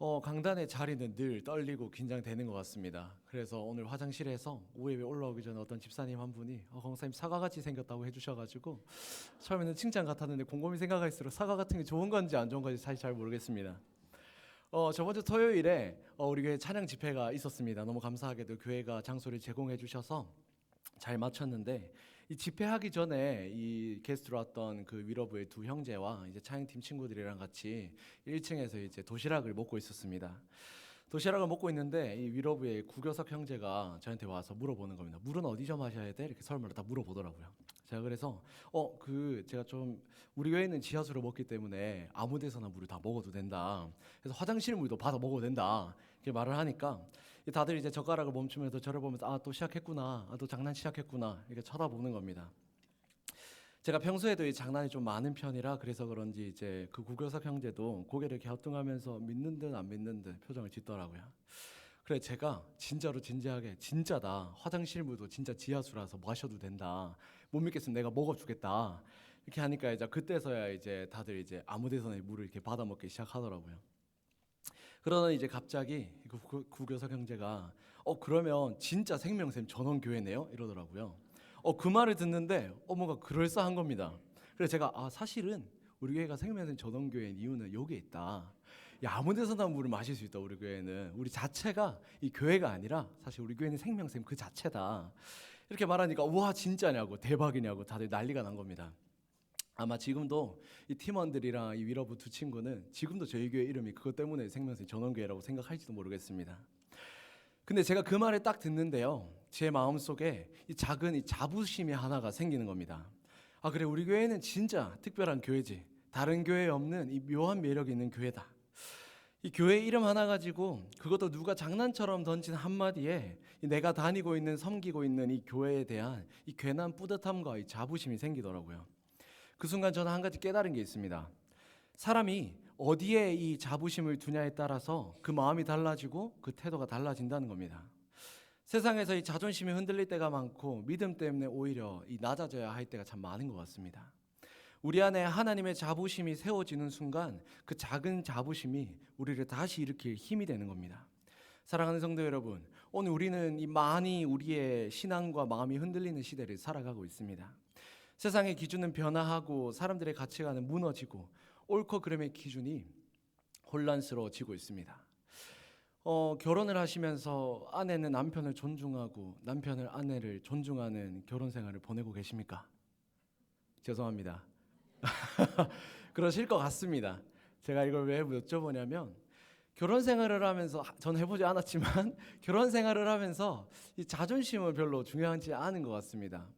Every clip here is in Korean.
어, 강단의 자리는 늘 떨리고 긴장되는 것 같습니다. 그래서 오늘 화장실에서 오후에 올라오기 전에 어떤 집사님 한 분이 어, 강사님 사과같이 생겼다고 해주셔가지고 처음에는 칭찬 같았는데 곰곰이 생각할수록 사과 같은 게 좋은 건지 안 좋은 건지 사실 잘 모르겠습니다. 어, 저번 주 토요일에 어, 우리 교회 찬양 집회가 있었습니다. 너무 감사하게도 교회가 장소를 제공해 주셔서 잘 마쳤는데 이 집회하기 전에 이 게스트로 왔던 그 위러브의 두 형제와 이제 찬양팀 친구들이랑 같이 1층에서 이제 도시락을 먹고 있었습니다. 도시락을 먹고 있는데 이 위러브의 구교석 형제가 저한테 와서 물어보는 겁니다. 물은 어디서 마셔야 돼? 이렇게 설마를 다 물어보더라고요. 제가 그래서 어 그 제가 좀 우리 교회는 지하수를 먹기 때문에 아무 데서나 물을 다 먹어도 된다. 그래서 화장실 물도 받아 먹어도 된다. 이렇게 말을 하니까 이 다들 이제 젓가락을 멈추면서 저를 보면서 아 또 시작했구나. 아 또 장난 시작했구나. 이렇게 쳐다보는 겁니다. 제가 평소에도 이 장난이 좀 많은 편이라 그래서 그런지 이제 그 구교석 형제도 고개를 갸우뚱하면서 믿는 듯 안 믿는 듯 표정을 짓더라고요. 그래 제가 진짜로 진지하게 진짜다 화장실 물도 진짜 지하수라서 마셔도 된다 못 믿겠으면 내가 먹어주겠다 이렇게 하니까 이제 그때서야 이제 다들 이제 아무데서나 이 물을 이렇게 받아 먹기 시작하더라고요. 그러더니 이제 갑자기 그 구- 구교석 형제가 어 그러면 진짜 생명샘 전원 교회네요 이러더라고요. 어 그 말을 듣는데 어머가 그럴싸한 겁니다. 그래서 제가 아 사실은 우리 교회가 생명샘 전원 교회인 이유는 여기에 있다. 야, 아무 데서나 물을 마실 수 있다 우리 교회는 우리 자체가 이 교회가 아니라 사실 우리 교회는 생명샘 그 자체다 이렇게 말하니까 와 진짜냐고 대박이냐고 다들 난리가 난 겁니다. 아마 지금도 이 팀원들이랑 이 위러브 두 친구는 지금도 저희 교회 이름이 그것 때문에 생명샘 전원교회라고 생각할지도 모르겠습니다. 근데 제가 그 말을 딱 듣는데요, 제 마음 속에 이 작은 이 자부심이 하나가 생기는 겁니다. 아 그래 우리 교회는 진짜 특별한 교회지. 다른 교회에 없는 이 묘한 매력 있는 교회다. 이 교회 이름 하나 가지고 그것도 누가 장난처럼 던진 한마디에 이 내가 다니고 있는 섬기고 있는 이 교회에 대한 이 괜한 뿌듯함과 이 자부심이 생기더라고요. 그 순간 저는 한 가지 깨달은 게 있습니다. 사람이 어디에 이 자부심을 두냐에 따라서 그 마음이 달라지고 그 태도가 달라진다는 겁니다. 세상에서 이 자존심이 흔들릴 때가 많고 믿음 때문에 오히려 이 낮아져야 할 때가 참 많은 것 같습니다. 우리 안에 하나님의 자부심이 세워지는 순간 그 작은 자부심이 우리를 다시 일으킬 힘이 되는 겁니다. 사랑하는 성도 여러분, 오늘 우리는 이 많이 우리의 신앙과 마음이 흔들리는 시대를 살아가고 있습니다. 세상의 기준은 변화하고 사람들의 가치관은 무너지고 옳고 그름의 기준이 혼란스러워지고 있습니다. 어, 결혼을 하시면서 아내는 남편을 존중하고 남편을 아내를 존중하는 결혼 생활을 보내고 계십니까? 죄송합니다. 그러실 것 같습니다. 제가 이걸 왜 여쭤보냐면 결혼 생활을 하면서 전 해보지 않았지만 결혼 생활을 하면서 이 자존심은 별로 중요하지 않은 것 같습니다.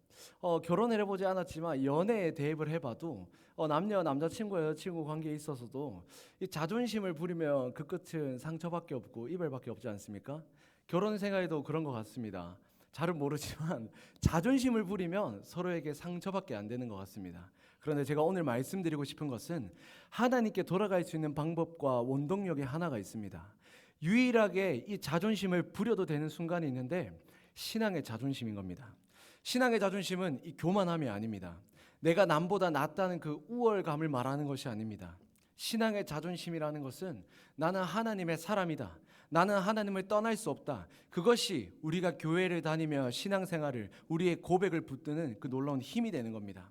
어, 결혼을 해보지 않았지만 연애에 대입을 해봐도 어, 남녀 남자친구 여자친구 관계에 있어서도 이 자존심을 부리면 그 끝은 상처밖에 없고 이별밖에 없지 않습니까? 결혼 생활도 그런 것 같습니다. 잘은 모르지만 자존심을 부리면 서로에게 상처밖에 안 되는 것 같습니다. 그런데 제가 오늘 말씀드리고 싶은 것은 하나님께 돌아갈 수 있는 방법과 원동력이 하나가 있습니다. 유일하게 이 자존심을 부려도 되는 순간이 있는데 신앙의 자존심인 겁니다. 신앙의 자존심은 이 교만함이 아닙니다. 내가 남보다 낫다는 그 우월감을 말하는 것이 아닙니다. 신앙의 자존심이라는 것은 나는 하나님의 사람이다. 나는 하나님을 떠날 수 없다. 그것이 우리가 교회를 다니며 신앙생활을 우리의 고백을 붙드는 그 놀라운 힘이 되는 겁니다.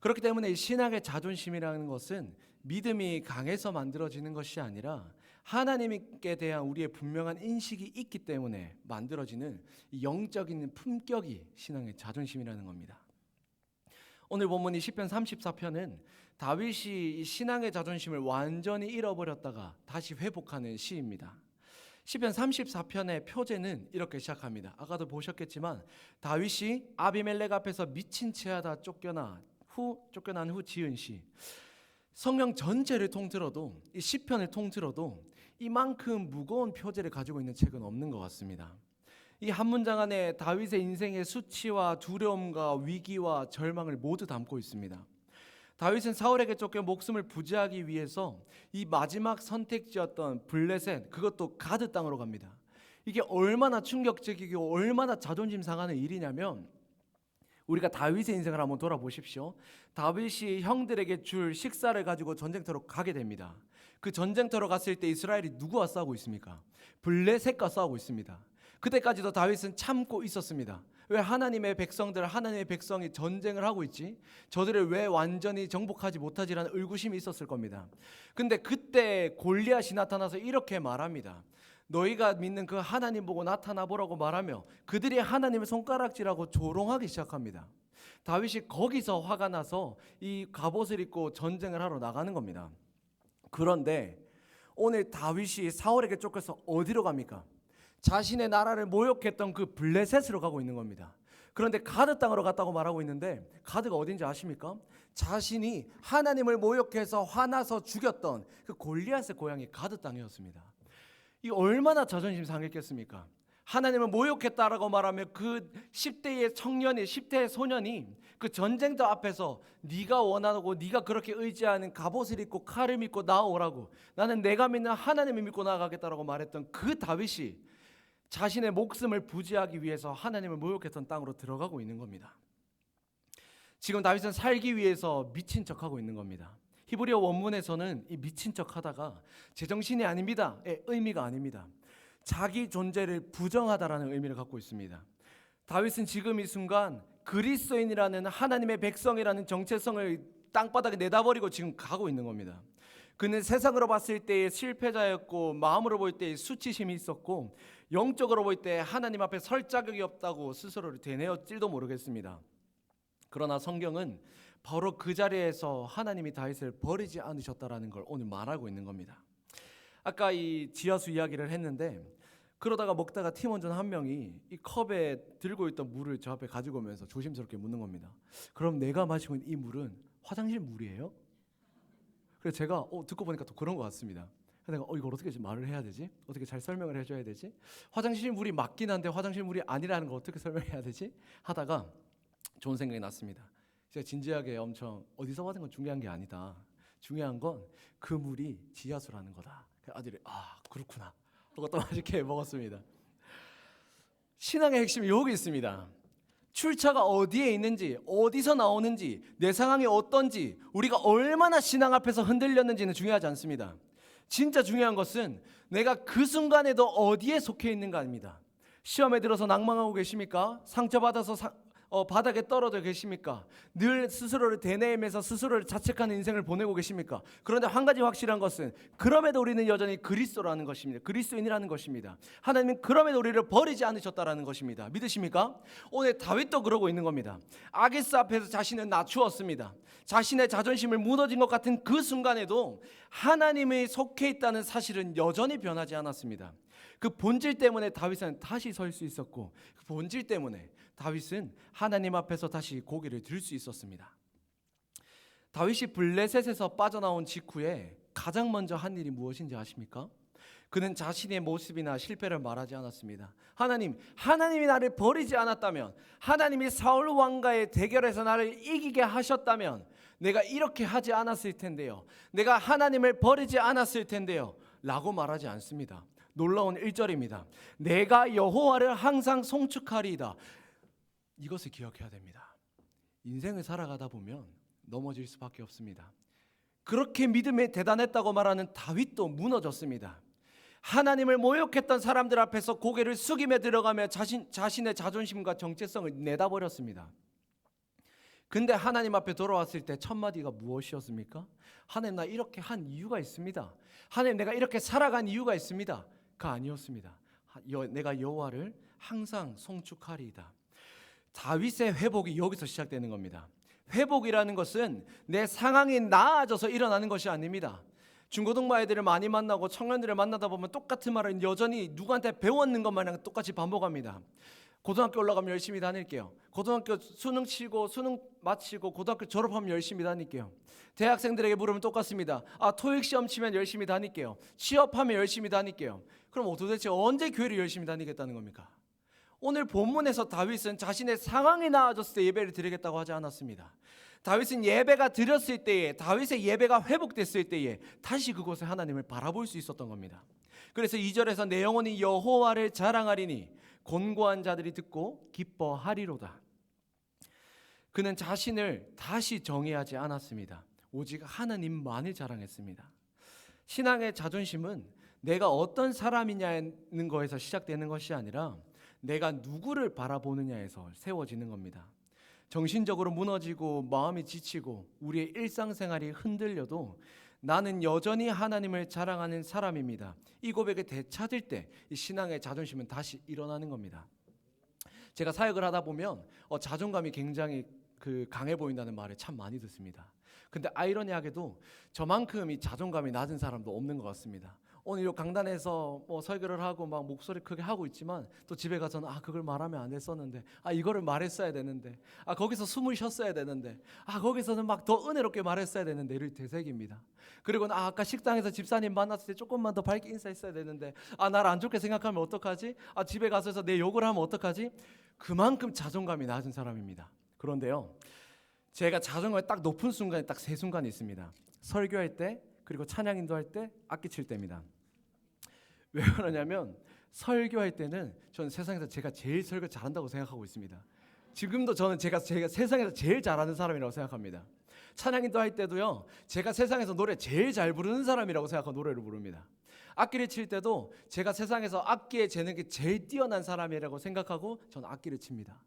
그렇기 때문에 이 신앙의 자존심이라는 것은 믿음이 강해서 만들어지는 것이 아니라 하나님께 대한 우리의 분명한 인식이 있기 때문에 만들어지는 이 영적인 품격이 신앙의 자존심이라는 겁니다. 오늘 본문 이 시편 34편은 다윗이 이 신앙의 자존심을 완전히 잃어버렸다가 다시 회복하는 시입니다. 시편 34편의 표제는 이렇게 시작합니다. 아까도 보셨겠지만 다윗이 아비멜렉 앞에서 미친 채 하다 쫓겨나 후 쫓겨난 후 지은 시. 성경 전체를 통틀어도 이 시편을 통틀어도 이만큼 무거운 표제를 가지고 있는 책은 없는 것 같습니다. 이 한 문장 안에 다윗의 인생의 수치와 두려움과 위기와 절망을 모두 담고 있습니다. 다윗은 사울에게 쫓겨 목숨을 부지하기 위해서 이 마지막 선택지였던 블레셋 그것도 가드 땅으로 갑니다. 이게 얼마나 충격적이고 얼마나 자존심 상하는 일이냐면 우리가 다윗의 인생을 한번 돌아보십시오. 다윗이 형들에게 줄 식사를 가지고 전쟁터로 가게 됩니다. 그 전쟁터로 갔을 때 이스라엘이 누구와 싸우고 있습니까? 블레셋과 싸우고 있습니다. 그때까지도 다윗은 참고 있었습니다. 왜 하나님의 백성들, 하나님의 백성이 전쟁을 하고 있지? 저들을 왜 완전히 정복하지 못하지라는 의구심이 있었을 겁니다. 근데 그때 골리앗이 나타나서 이렇게 말합니다. 너희가 믿는 그 하나님 보고 나타나 보라고 말하며 그들이 하나님의 손가락질하고 조롱하기 시작합니다. 다윗이 거기서 화가 나서 이 갑옷을 입고 전쟁을 하러 나가는 겁니다. 그런데 오늘 다윗이 사울에게 쫓겨서 어디로 갑니까? 자신의 나라를 모욕했던 그 블레셋으로 가고 있는 겁니다. 그런데 가드 땅으로 갔다고 말하고 있는데 가드가 어딘지 아십니까? 자신이 하나님을 모욕해서 화나서 죽였던 그 골리앗의 고향이 가드 땅이었습니다. 이 얼마나 자존심 상했겠습니까? 하나님을 모욕했다라고 말하면 그 10대의 청년이 10대의 소년이 그 전쟁터 앞에서 네가 원하고 네가 그렇게 의지하는 갑옷을 입고 칼을 믿고 나오라고 나는 내가 믿는 하나님을 믿고 나아가겠다라고 말했던 그 다윗이 자신의 목숨을 부지하기 위해서 하나님을 모욕했던 땅으로 들어가고 있는 겁니다. 지금 다윗은 살기 위해서 미친 척하고 있는 겁니다. 히브리어 원문에서는 이 미친 척하다가 제정신이 아닙니다의 의미가 아닙니다. 자기 존재를 부정하다라는 의미를 갖고 있습니다. 다윗은 지금 이 순간 그리스도인이라는 하나님의 백성이라는 정체성을 땅바닥에 내다버리고 지금 가고 있는 겁니다. 그는 세상으로 봤을 때의 실패자였고 마음으로 볼 때의 수치심이 있었고 영적으로 볼 때 하나님 앞에 설 자격이 없다고 스스로를 되뇌었질도 모르겠습니다. 그러나 성경은 바로 그 자리에서 하나님이 다윗을 버리지 않으셨다라는 걸 오늘 말하고 있는 겁니다. 아까 이 지하수 이야기를 했는데 그러다가 먹다가 팀원 중 한 명이 이 컵에 들고 있던 물을 저 앞에 가지고 오면서 조심스럽게 묻는 겁니다. 그럼 내가 마시고 있는 이 물은 화장실 물이에요? 그래서 제가 어, 듣고 보니까 또 그런 것 같습니다. 내가 어, 이걸 어떻게 좀 말을 해야 되지? 어떻게 잘 설명을 해줘야 되지? 화장실 물이 맞긴 한데 화장실 물이 아니라는 거 어떻게 설명해야 되지? 하다가 좋은 생각이 났습니다. 제가 진지하게 엄청 어디서 받은 건 중요한 게 아니다. 중요한 건 그 물이 지하수라는 거다. 아들이 아 그렇구나. 하고 또 맛있게 먹었습니다. 신앙의 핵심이 여기 있습니다. 출처가 어디에 있는지, 어디서 나오는지, 내 상황이 어떤지, 우리가 얼마나 신앙 앞에서 흔들렸는지는 중요하지 않습니다. 진짜 중요한 것은 내가 그 순간에도 어디에 속해 있는가입니다. 시험에 들어서 낭망하고 계십니까? 상처받아서 사- 어, 바닥에 떨어져 계십니까? 늘 스스로를 되뇌이면서 스스로를 자책하는 인생을 보내고 계십니까? 그런데 한 가지 확실한 것은 그럼에도 우리는 여전히 그리스도라는 것입니다. 그리스도인이라는 것입니다. 하나님은 그럼에도 우리를 버리지 않으셨다라는 것입니다. 믿으십니까? 오늘 다윗도 그러고 있는 겁니다. 아기스 앞에서 자신을 낮추었습니다. 자신의 자존심을 무너진 것 같은 그 순간에도 하나님의 속해 있다는 사실은 여전히 변하지 않았습니다. 그 본질 때문에 다윗은 다시 설 수 있었고 그 본질 때문에 다윗은 하나님 앞에서 다시 고개를 들 수 있었습니다. 다윗이 블레셋에서 빠져나온 직후에 가장 먼저 한 일이 무엇인지 아십니까? 그는 자신의 모습이나 실패를 말하지 않았습니다. 하나님, 하나님이 나를 버리지 않았다면, 하나님이 사울 왕과의 대결에서 나를 이기게 하셨다면, 내가 이렇게 하지 않았을 텐데요. 내가 하나님을 버리지 않았을 텐데요. 라고 말하지 않습니다. 놀라운 1절입니다. 내가 여호와를 항상 송축하리이다. 이것을 기억해야 됩니다. 인생을 살아가다 보면 넘어질 수밖에 없습니다. 그렇게 믿음에 대단했다고 말하는 다윗도 무너졌습니다. 하나님을 모욕했던 사람들 앞에서 고개를 숙이며 들어가며 자신 자신의 자존심과 정체성을 내다버렸습니다. 근데 하나님 앞에 돌아왔을 때 첫 마디가 무엇이었습니까? 하나님 나 이렇게 한 이유가 있습니다. 하나님 내가 이렇게 살아간 이유가 있습니다. 그 아니었습니다. 내가 여호와를 항상 송축하리이다. 다윗의 회복이 여기서 시작되는 겁니다. 회복이라는 것은 내 상황이 나아져서 일어나는 것이 아닙니다. 중고등부 아이들을 많이 만나고 청년들을 만나다 보면 똑같은 말을 여전히 누구한테 배웠는 것 마냥 똑같이 반복합니다. 고등학교 올라가면 열심히 다닐게요. 고등학교 수능 치고 수능 마치고 고등학교 졸업하면 열심히 다닐게요. 대학생들에게 물으면 똑같습니다. 아 토익 시험 치면 열심히 다닐게요. 취업하면 열심히 다닐게요. 그럼 도대체 언제 교회를 열심히 다니겠다는 겁니까? 오늘 본문에서 다윗은 자신의 상황이 나아졌을 때 예배를 드리겠다고 하지 않았습니다. 다윗은 예배가 드렸을 때에 다윗의 예배가 회복됐을 때에 다시 그곳에 하나님을 바라볼 수 있었던 겁니다. 그래서 2절에서 내 영혼이 여호와를 자랑하리니 곤고한 자들이 듣고 기뻐하리로다. 그는 자신을 다시 정의하지 않았습니다. 오직 하나님만을 자랑했습니다. 신앙의 자존심은 내가 어떤 사람이냐는 거에서 시작되는 것이 아니라 내가 누구를 바라보느냐에서 세워지는 겁니다. 정신적으로 무너지고 마음이 지치고 우리의 일상생활이 흔들려도 나는 여전히 하나님을 자랑하는 사람입니다. 이 고백을 되찾을 때이 신앙의 자존심은 다시 일어나는 겁니다. 제가 사역을 하다 보면 어, 자존감이 굉장히 그 강해 보인다는 말을 참 많이 듣습니다. 근데 아이러니하게도 저만큼 이 자존감이 낮은 사람도 없는 것 같습니다. 오늘 요 강단에서 뭐 설교를 하고 막 목소리 크게 하고 있지만 또 집에 가서는 아 그걸 말하면 안 됐었는데 아 이거를 말했어야 되는데 아 거기서 숨을 쉬었어야 되는데 아 거기서는 막 더 은혜롭게 말했어야 되는데 이를 되새깁니다. 그리고는 아 아까 식당에서 집사님 만났을 때 조금만 더 밝게 인사했어야 되는데 아 날 안 좋게 생각하면 어떡하지? 아 집에 가서 내 욕을 하면 어떡하지? 그만큼 자존감이 낮은 사람입니다. 그런데요. 제가 자존감이 딱 높은 순간이 딱 세 순간이 있습니다. 설교할 때 그리고 찬양 인도할 때 악기 칠 때입니다. 왜 그러냐면 설교할 때는 저는 세상에서 제가 제일 설교 잘한다고 생각하고 있습니다. 지금도 저는 제가 제가 세상에서 제일 잘하는 사람이라고 생각합니다. 찬양 인도 할 때도요. 제가 세상에서 노래 제일 잘 부르는 사람이라고 생각하고 노래를 부릅니다. 악기를 칠 때도 제가 세상에서 악기에 재능이 제일 뛰어난 사람이라고 생각하고 저는 악기를 칩니다.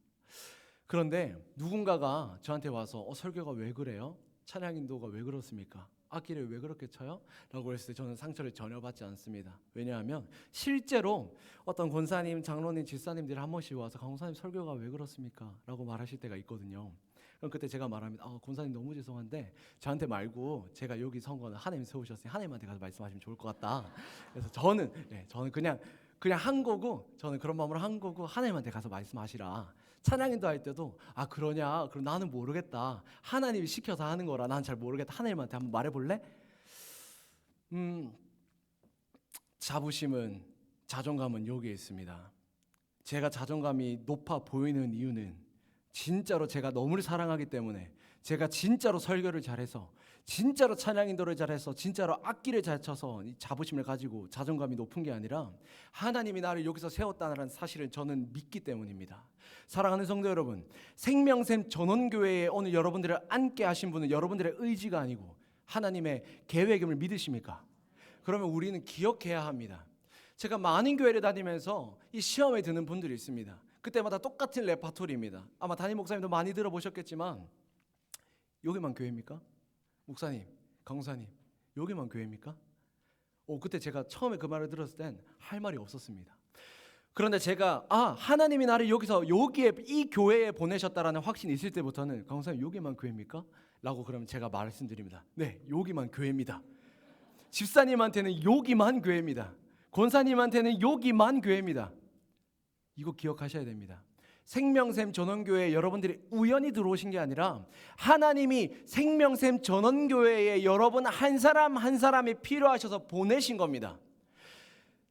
그런데 누군가가 저한테 와서 어, 설교가 왜 그래요? 찬양 인도가 왜 그렇습니까? 악기를 왜 그렇게 쳐요? 라고 했을 때 저는 상처를 전혀 받지 않습니다. 왜냐하면 실제로 어떤 권사님, 장로님, 집사님들이 한 번씩 와서 강사님 설교가 왜 그렇습니까? 라고 말하실 때가 있거든요. 그럼 그때 제가 말합니다. 아, 권사님 너무 죄송한데 저한테 말고 제가 여기 선 거는 하나님 세우셨으니 하나님한테 가서 말씀하시면 좋을 것 같다. 그래서 저는 네, 저는 그냥 그냥 한 거고 저는 그런 마음으로 한 거고 하나님한테 가서 말씀하시라. 찬양인도 할 때도 아 그러냐? 그럼 나는 모르겠다. 하나님이 시켜서 하는 거라. 난 잘 모르겠다. 하나님한테 한번 말해볼래? 음 자부심은 자존감은 여기에 있습니다. 제가 자존감이 높아 보이는 이유는 진짜로 제가 너무를 사랑하기 때문에 제가 진짜로 설교를 잘해서 진짜로 찬양 인도를 잘해서 진짜로 악기를 잘 쳐서 이 자부심을 가지고 자존감이 높은 게 아니라 하나님이 나를 여기서 세웠다는 사실을 저는 믿기 때문입니다. 사랑하는 성도 여러분, 생명샘 전원교회에 오늘 여러분들을 앉게 하신 분은 여러분들의 의지가 아니고 하나님의 계획임을 믿으십니까? 그러면 우리는 기억해야 합니다. 제가 많은 교회를 다니면서 이 시험에 드는 분들이 있습니다. 그때마다 똑같은 레파토리입니다. 아마 담임 목사님도 많이 들어보셨겠지만 여기만 교회입니까? 목사님, 강사님, 여기만 교회입니까? 오, 그때 제가 처음에 그 말을 들었을 땐 할 말이 없었습니다. 그런데 제가 아 하나님이 나를 여기서 여기에 이 교회에 보내셨다라는 확신이 있을 때부터는 강사님 여기만 교회입니까? 라고 그러면 제가 말씀드립니다. 네, 여기만 교회입니다. 집사님한테는 여기만 교회입니다. 권사님한테는 여기만 교회입니다. 이거 기억하셔야 됩니다. 생명샘 전원교회에 여러분들이 우연히 들어오신 게 아니라 하나님이 생명샘 전원교회에 여러분 한 사람 한 사람이 필요하셔서 보내신 겁니다.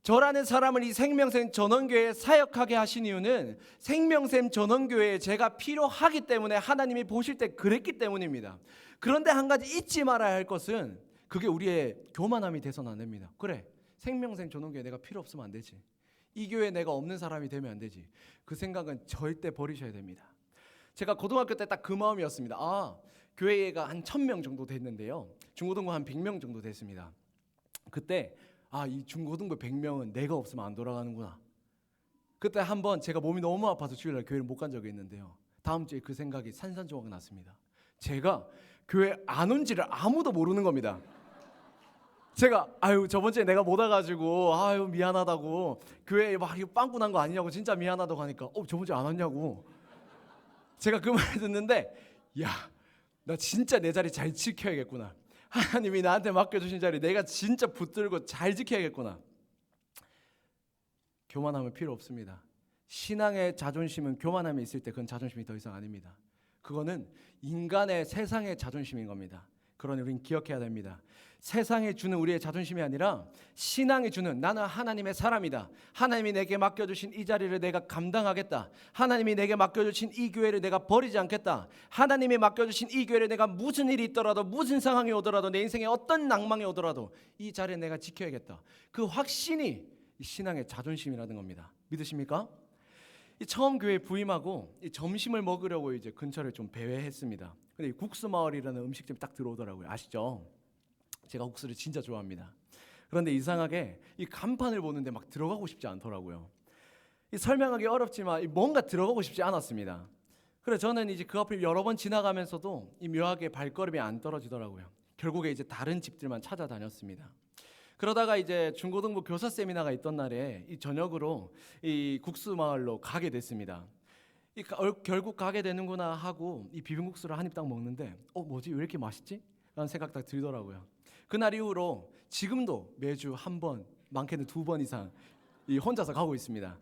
저라는 사람을 이 생명샘 전원교회에 사역하게 하신 이유는 생명샘 전원교회에 제가 필요하기 때문에 하나님이 보실 때 그랬기 때문입니다. 그런데 한 가지 잊지 말아야 할 것은 그게 우리의 교만함이 돼서는 안 됩니다. 그래, 생명샘 전원교회 내가 필요 없으면 안 되지. 이 교회에 내가 없는 사람이 되면 안 되지. 그 생각은 절대 버리셔야 됩니다. 제가 고등학교 때 딱 그 마음이었습니다. 아, 교회가 한 1000명 정도 됐는데요. 중고등부 한 100명 정도 됐습니다. 그때 아, 이 중고등부 100명은 내가 없으면 안 돌아가는구나. 그때 한 번 제가 몸이 너무 아파서 주일날 교회를 못 간 적이 있는데요. 다음 주에 그 생각이 산산조각 났습니다. 제가 교회 안 온 지를 아무도 모르는 겁니다. 제가 아유 저번 주에 내가 못 와가지고 아유 미안하다고. 교회에 막 이거 빵꾸 난 거 아니냐고 진짜 미안하다고 하니까 어 저번 주에 안 왔냐고. 제가 그 말 듣는데 야 나 진짜 내 자리 잘 지켜야겠구나. 하나님이 나한테 맡겨주신 자리 내가 진짜 붙들고 잘 지켜야겠구나. 교만하면 필요 없습니다. 신앙의 자존심은 교만함이 있을 때 그건 자존심이 더 이상 아닙니다. 그거는 인간의 세상의 자존심인 겁니다 그러니 우리는 기억해야 됩니다. 세상에 주는 우리의 자존심이 아니라 신앙이 주는 나는 하나님의 사람이다. 하나님이 내게 맡겨주신 이 자리를 내가 감당하겠다. 하나님이 내게 맡겨주신 이 교회를 내가 버리지 않겠다. 하나님이 맡겨주신 이 교회를 내가 무슨 일이 있더라도 무슨 상황이 오더라도 내 인생에 어떤 낭망이 오더라도 이 자리를 내가 지켜야겠다. 그 확신이 이 신앙의 자존심이라는 겁니다. 믿으십니까? 이 처음 교회 부임하고 이 점심을 먹으려고 이제 근처를 좀 배회했습니다. 근데 이 국수 마을이라는 음식점이 딱 들어오더라고요. 아시죠? 제가 국수를 진짜 좋아합니다. 그런데 이상하게 이 간판을 보는데 막 들어가고 싶지 않더라고요. 이 설명하기 어렵지만 이 뭔가 들어가고 싶지 않았습니다. 그래 저는 이제 그 앞을 여러 번 지나가면서도 이 묘하게 발걸음이 안 떨어지더라고요. 결국에 이제 다른 집들만 찾아다녔습니다. 그러다가 이제 중고등부 교사 세미나가 있던 날에 이 저녁으로 이 국수 마을로 가게 됐습니다. 이 결국 가게 되는구나 하고 이 비빔국수를 한 입 딱 먹는데 어 뭐지 왜 이렇게 맛있지? 라는 생각 딱 들더라고요. 그날 이후로 지금도 매주 한 번, 많게는 두 번 이상 이 혼자서 가고 있습니다.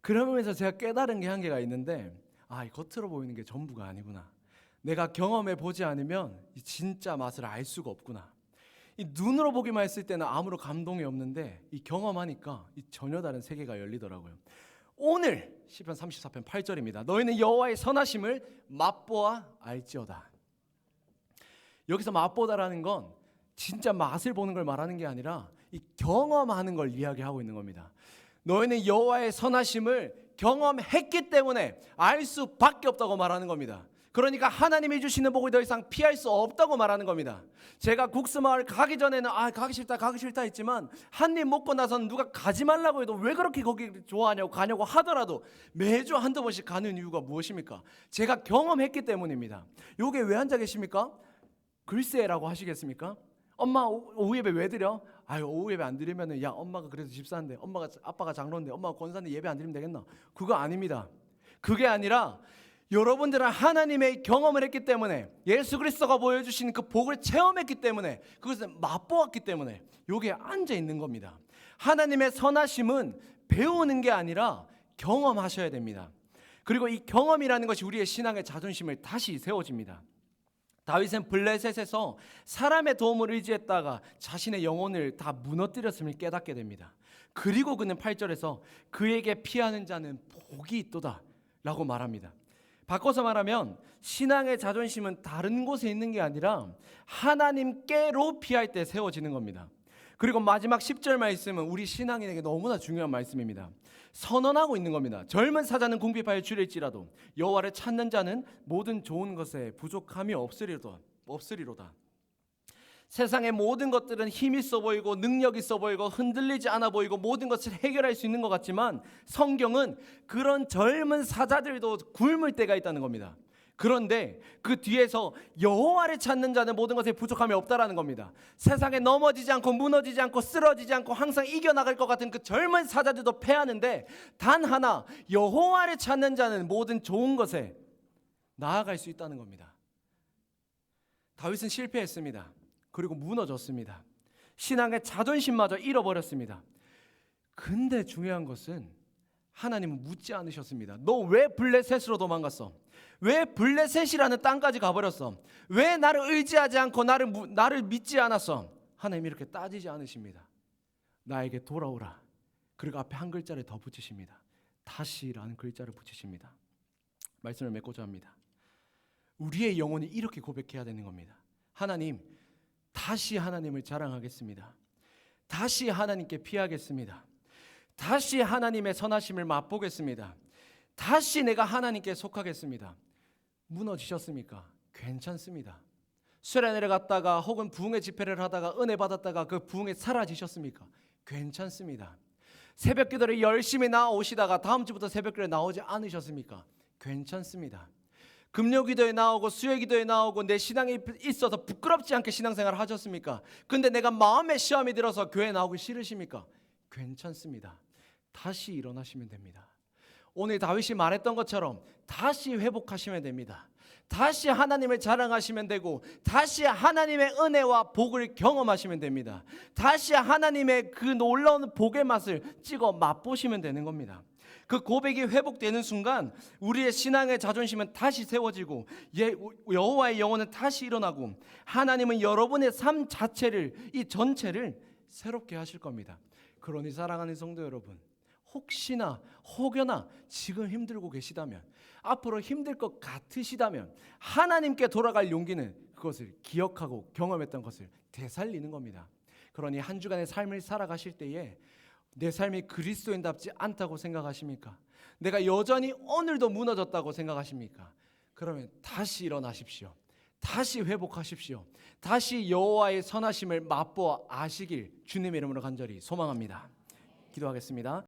그러면서 제가 깨달은 게 한계가 있는데 아, 이 겉으로 보이는 게 전부가 아니구나. 내가 경험해 보지 않으면 이 진짜 맛을 알 수가 없구나. 이 눈으로 보기만 했을 때는 아무런 감동이 없는데 이 경험하니까 이 전혀 다른 세계가 열리더라고요. 오늘 시편 34편 8절입니다. 너희는 여호와의 선하심을 맛보아 알지어다. 여기서 맛보다라는 건 진짜 맛을 보는 걸 말하는 게 아니라 이 경험하는 걸 이야기하고 있는 겁니다. 너희는 여호와의 선하심을 경험했기 때문에 알 수밖에 없다고 말하는 겁니다. 그러니까 하나님이 주시는 복을 더 이상 피할 수 없다고 말하는 겁니다. 제가 국수마을 가기 전에는 아 가기 싫다 가기 싫다 했지만 한 입 먹고 나서는 누가 가지 말라고 해도 왜 그렇게 거기 좋아하냐고 가냐고 하더라도 매주 한두 번씩 가는 이유가 무엇입니까? 제가 경험했기 때문입니다. 요게 왜 앉아 계십니까? 글쎄라고 하시겠습니까? 엄마 오- 오후 예배 왜 드려? 아유 오후 예배 안 드리면은 야 엄마가 그래도 집사인데 엄마가 아빠가 장로인데 엄마가 권사인데 예배 안 드리면 되겠나? 그거 아닙니다. 그게 아니라 여러분들은 하나님의 경험을 했기 때문에 예수 그리스도가 보여주신 그 복을 체험했기 때문에 그것을 맛보았기 때문에 여기에 앉아 있는 겁니다. 하나님의 선하심은 배우는 게 아니라 경험하셔야 됩니다. 그리고 이 경험이라는 것이 우리의 신앙의 자존심을 다시 세워집니다. 다윗은 블레셋에서 사람의 도움을 의지했다가 자신의 영혼을 다 무너뜨렸음을 깨닫게 됩니다. 그리고 그는 8절에서 그에게 피하는 자는 복이 있도다 라고 말합니다. 바꿔서 말하면 신앙의 자존심은 다른 곳에 있는 게 아니라 하나님께로 피할 때 세워지는 겁니다. 그리고 마지막 10절 말씀은 우리 신앙인에게 너무나 중요한 말씀입니다. 선언하고 있는 겁니다. 젊은 사자는 궁핍하여 줄일지라도 여호와를 찾는 자는 모든 좋은 것에 부족함이 없으리로다. 없으리로다. 세상의 모든 것들은 힘이 있어 보이고 능력이 있어 보이고 흔들리지 않아 보이고 모든 것을 해결할 수 있는 것 같지만 성경은 그런 젊은 사자들도 굶을 때가 있다는 겁니다. 그런데 그 뒤에서 여호와를 찾는 자는 모든 것에 부족함이 없다라는 겁니다. 세상에 넘어지지 않고 무너지지 않고 쓰러지지 않고 항상 이겨나갈 것 같은 그 젊은 사자들도 패하는데 단 하나 여호와를 찾는 자는 모든 좋은 것에 나아갈 수 있다는 겁니다. 다윗은 실패했습니다. 그리고 무너졌습니다. 신앙의 자존심마저 잃어버렸습니다. 근데 중요한 것은 하나님은 묻지 않으셨습니다. 너 왜 블레셋으로 도망갔어? 왜 블레셋이라는 땅까지 가버렸어? 왜 나를 의지하지 않고 나를 무- 나를 믿지 않았어? 하나님 이렇게 따지지 않으십니다. 나에게 돌아오라. 그리고 앞에 한 글자를 더 붙이십니다. 다시라는 글자를 붙이십니다. 말씀을 맺고자 합니다. 우리의 영혼이 이렇게 고백해야 되는 겁니다. 하나님, 다시 하나님을 자랑하겠습니다. 다시 하나님께 피하겠습니다. 다시 하나님의 선하심을 맛보겠습니다. 다시 내가 하나님께 속하겠습니다. 무너지셨습니까? 괜찮습니다. 수련회를 갔다가 혹은 부흥의 집회를 하다가 은혜 받았다가 그 부흥에 사라지셨습니까? 괜찮습니다. 새벽 기도를 열심히 나오시다가 다음 주부터 새벽 기도에 나오지 않으셨습니까? 괜찮습니다. 금요 기도에 나오고 수요 기도에 나오고 내 신앙이 있어서 부끄럽지 않게 신앙생활을 하셨습니까? 근데 내가 마음의 시험이 들어서 교회 나오기 싫으십니까? 괜찮습니다. 다시 일어나시면 됩니다. 오늘 다윗이 말했던 것처럼 다시 회복하시면 됩니다. 다시 하나님을 자랑하시면 되고 다시 하나님의 은혜와 복을 경험하시면 됩니다. 다시 하나님의 그 놀라운 복의 맛을 찍어 맛보시면 되는 겁니다. 그 고백이 회복되는 순간 우리의 신앙의 자존심은 다시 세워지고 예- 여호와의 영혼은 다시 일어나고 하나님은 여러분의 삶 자체를 이 전체를 새롭게 하실 겁니다. 그러니 사랑하는 성도 여러분 혹시나 혹여나 지금 힘들고 계시다면 앞으로 힘들 것 같으시다면 하나님께 돌아갈 용기는 그것을 기억하고 경험했던 것을 되살리는 겁니다. 그러니 한 주간의 삶을 살아가실 때에 내 삶이 그리스도인답지 않다고 생각하십니까? 내가 여전히 오늘도 무너졌다고 생각하십니까? 그러면 다시 일어나십시오. 다시 회복하십시오. 다시 여호와의 선하심을 맛보아 아시길 주님의 이름으로 간절히 소망합니다. 기도하겠습니다.